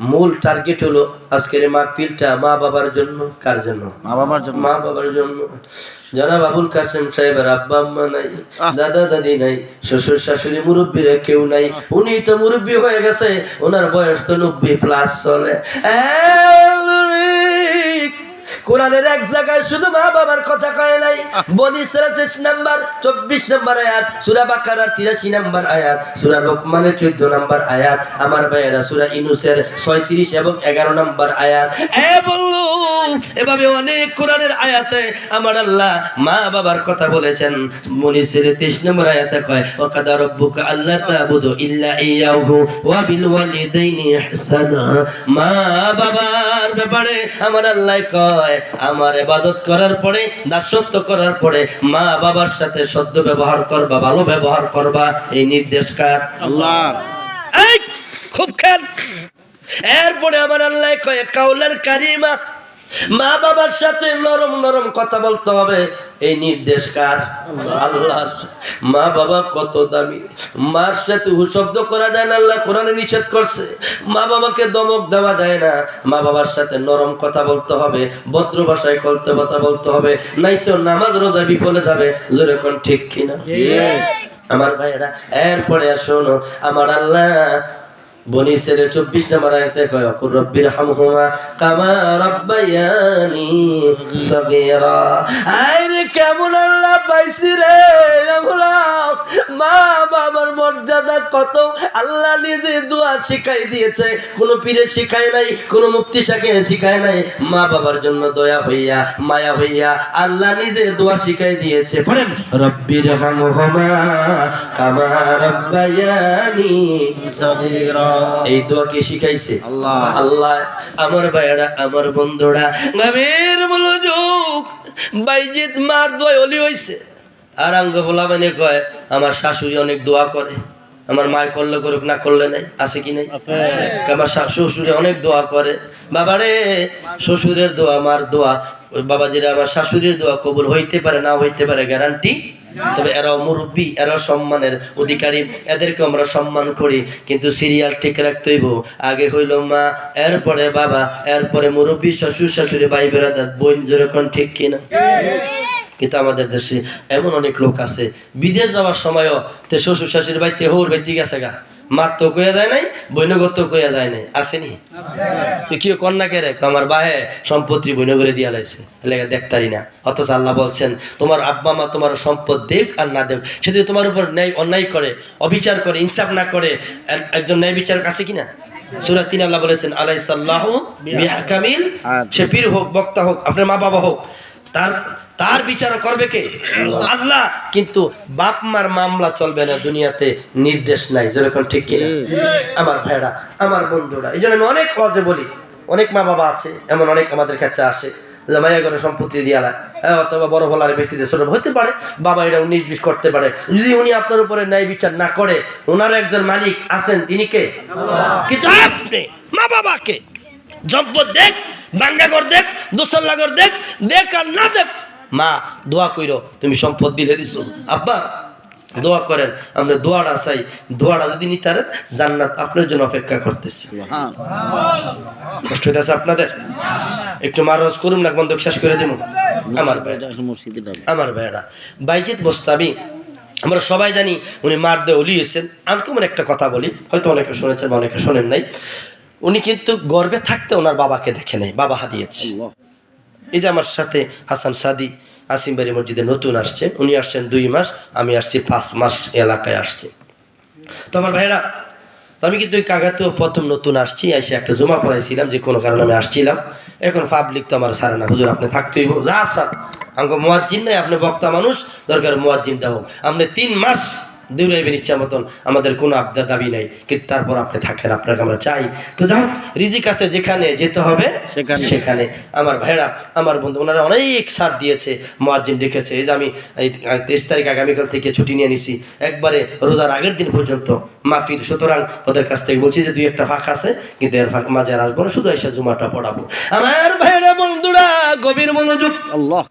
মূল টার্গেট হলো আজকের মা মাহফিলটা মা বাবার জন্য কার জন্য? মা বাবার জন্য। মা বাবার জন্য। জনাব আবুল কাসেম সাহেবের আব্বা আম্মা নাই দাদা দাদি নাই শ্বশুর শাশুড়ি মুরব্বীরা কেউ নাই। উনি তো মুরব্বী হয়ে গেছে ওনার বয়স তো নব্বই প্লাস চলে। কোরআনের এক জায়গায় শুধু মা বাবার কথা কয় নাই বনি তেইশ নাম্বার চব্বিশ নাম্বার আয়াত সুরা বাকারার তিরাশি নাম্বার আয়াত সুরা লোকমানের চোদ্দ নাম্বার আয়াত আমার ভাইয়েরা সুরা ইনুসের ছয়ত্রিশ এবং এগারো নাম্বার আয়াত। এ বললু এভাবে অনেক কোরআনের আয়াতে আমার আল্লাহ মা বাবার কথা বলেছেন। মনিসের তেইশ নম্বর আয়াতে কয় ও কাদা রব্বুকা আল্লাহ তাবুদু ইল্লা ইয়াহু ওয়া বিল ওয়ালিদাইনি ইহসানা। মা বাবার ব্যাপারে আমার আল্লাহ কয় আমার এবাদত করার পরে দাসত্ব করার পরে মা বাবার সাথে সদ্য ব্যবহার করবা ভালো ব্যবহার করবা এই নির্দেশ কার? আল্লাহর। খুব খেল এরপরে আমার আল্লাহ কয়ে কাউলার কারিমা মা বাবার সাথে নরম নরম কথা বলতে হবে। এই নির্দেশ কার? আল্লাহর। মা বাবা কত দামি। মার সাথে শব্দ করা যায় না আল্লাহ কোরআনে নিষেধ করছে। মা বাবাকে দমক দেওয়া যায় না। মা বাবার সাথে নরম কথা বলতে হবে ভদ্র ভাষায় কলতে কথা বলতে হবে নাই তো নামাজ রোজা বিফলে যাবে জোরে কোন ঠিক কিনা? আমার ভাইয়েরা এরপরে শোনো আমার আল্লাহ বনি ছেলে চব্বিশ নম্বর আয়তে কয় অকুর রব্বির হামহুমা কামা রব্বায়ানি সগীরা। আইরে কেমন পাইছি রে মা বাবার মর্যাদা কত? আল্লাহ নিজে দোয়া শিখাই দিয়েছে। কোনো পীরে শিখায় নাই কোনো মুক্তি শাকে শিখায় নাই। মা বাবার জন্য দয়া হইয়া মায়া হইয়া আল্লাহ নিজে দোয়া শিখাই দিয়েছে। পড়েন রব্বির হামহুমা কামা রব্বায়ানি সগীরা। এই দোয়া কে শিখাইছে? আল্লাহ। আল্লাহ আমার ভাইয়েরা আমার বন্ধুরা। গভীর মনোযোগ বাইজিৎ মার দোয়া অলি হইছে। আর আঙ্গ বলা মানে কয় আমার শাশুড়ি অনেক দোয়া করে। আমার মায় করলে করুক না করলে নাই। আছে কি নাই? আমার শ্বশুরে অনেক দোয়া করে। বাবা রে শ্বশুরের দোয়া আমার দোয়া। ওই বাবাজিরা আমার শাশুড়ির দোয়া কবুল হইতে পারে না হইতে পারে গ্যারান্টি তবে এরাও মুরব্বী এরাও সম্মানের অধিকারী। এদেরকে আমরা সম্মান করি কিন্তু সিরিয়াল ঠিক রাখতে হইব। আগে হইল মা এরপরে বাবা এরপরে মুরব্বী শ্বশুর শাশুড়ি ভাই বেড়াদার বোন যেরকম ঠিক কিনা। কিন্তু আমাদের দেশে এমন অনেক লোক আছে বিদেশ যাওয়ার সময়ও তে শ্বশুর শাশুড়ি ভাই তে হোর বেটি গেছে গা। তো কইয়া যায় নাই বৈনগত কইয়া যায় নাই। আসেনি? তুই কি কন্যা কে রে আমার বাহে সম্পত্তি বৈন করে দিয়া লাইছে। এলাকা দেখতারি না। অথচ আল্লাহ বলছেন তোমার আব্বা মা তোমার সম্পদ দেখ আর না দেখ সে যদি তোমার উপর ন্যায় অন্যায় করে অবিচার করে ইনসাফ না করে একজন ন্যায় বিচার আছে কিনা সুরা তিন আল্লাহ বলেছেন আলাই সাল্লাহ বিহাকামিল সে পীর হোক বক্তা হোক আপনার মা বাবা হোক তার তার বিচার করবে কে? আল্লাহ। কিন্তু বাপ মার মামলা চলবে না দুনিয়াতে নির্দেশ নাই। যেরকম ঠিক কিনা? আমার ভাইরা আমার বন্ধুরা এই জন্য আমি অনেক কাজে বলি। অনেক মা বাবা আছে এমন অনেক আমাদের কাছে আসে মায়া করে সম্পত্তি দিয়ালা অথবা বড় বলার বেশি দিয়ে ছোট হতে পারে বাবা এটা উনিশ বিশ করতে পারে। যদি উনি আপনার উপরে ন্যায় বিচার না করে ওনার একজন মালিক আছেন তিনি কে? কিন্তু আপনি মা বাবাকে জব্বর দেখ বাঙ্গাগর দেখ দুসল্লাগর দেখ দেখ আর না দেখ। মা দোয়া কইরো তুমি সম্পদ দিলে দিছো। আব্বা দোয়া করেন আমরা দোয়াটা চাই। দোয়াটা যদি নিতারেন জান্নাত আপনার জন্য অপেক্ষা করতেছি। কষ্ট হইতেছে আপনাদের? একটু মারজ করুন না বন্ধ শেষ করে দিব আমার আমার ভাইয়েরা বাইজিৎ মোস্তাবি আমরা সবাই জানি উনি মার দিয়ে অলি হয়েছেন আমি কেমন একটা কথা বলি হয়তো অনেকে শুনেছেন বা অনেকে শোনেন নাই। উনি কিন্তু গর্বে থাকতে ওনার বাবাকে দেখে নেই বাবা হারিয়েছে। এই যে আমার সাথে হাসান সাদি আসিমবাড়ি মসজিদে নতুন আসছেন উনি আসছেন দুই মাস আমি আসছি পাঁচ মাস এলাকায় আসছি তো আমার ভাইরা আমি কিন্তু ওই কাগাতেও প্রথম নতুন আসছি এসে একটা জমা পড়াইছিলাম যে কোনো কারণে আমি আসছিলাম। এখন পাবলিক তো আমার সারে না হুজুর আপনি থাকতেই যা স্যার আমাকে মোয়াজ্জিন নাই আপনি বক্তা মানুষ দরকার মোয়াজ্জিনটা হোক আপনি তিন মাস দৌড়াইবেন ইচ্ছা মতন আমাদের কোনো আবদার দাবি নাই কিন্তু তারপর আপনি থাকেন আপনাকে আমরা চাই। তো যাই রিজিক আছে যেখানে যেতে হবে সেখানে। সেখানে। আমার ভাইরা আমার বন্ধু ওনারা অনেক সার দিয়েছে মোয়াজ্জিন ডেকেছে এই যে আমি এই তেইশ তারিখ আগামীকাল থেকে ছুটি নিয়ে নিছি। একবারে রোজার আগের দিন পর্যন্ত মাফির সুতরাং ওদের কাছ থেকে বলছি যে দুই একটা ফাঁক আছে কিন্তু এর ফাঁক মাঝে আসব না শুধু এসে জুমাটা পড়াবো। আমার ভাইরা বন্ধুরা গভীর মনোযোগ আল্লাহ।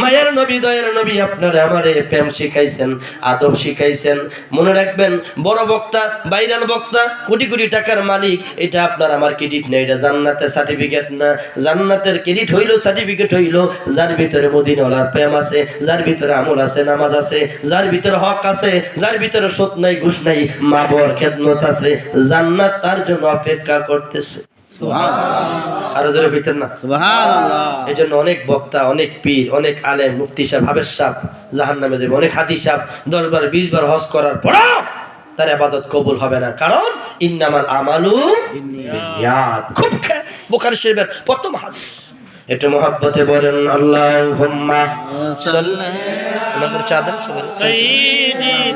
মায়ের নবী, দয়ের নবী আপনারা আমারে প্রেম শিখাইছেন, আদব শিখাইছেন। মনে রাখবেন, বড় বক্তা বাইরাল বক্তা, কোটি কোটি টাকার মালিক, এটা আপনার আমার ক্রেডিট নেই এটা জান্নাতের সার্টিফিকেট না। জান্নাতের ক্রেডিট হইল সার্টিফিকেট হইল, যার ভিতরে মদিনওয়ালার প্রেম আছে, যার ভিতরে আমল আছে, নামাজ আছে, যার ভিতরে হক আছে, যার ভিতরে সত নাই, ঘুষ নাই মা বর খেদমত আছে। জান্নাত তার জন্য অপেক্ষা করতেছে। আরও জোরে না? এই জন্য অনেক বক্তা অনেক পীর অনেক আলেম মুফতি সাহেব হাবের সাহেব জাহান নামে যাবে অনেক হাদি সাহেব দশ বার বিশ বার হজ করার পরও তার আবাদত কবুল হবে না। কারণ ইন্নামাল আমালু খুব খে- শরীফের প্রথম হাদিস। এটা মহাব্বতে বলেন আল্লাহ সবাই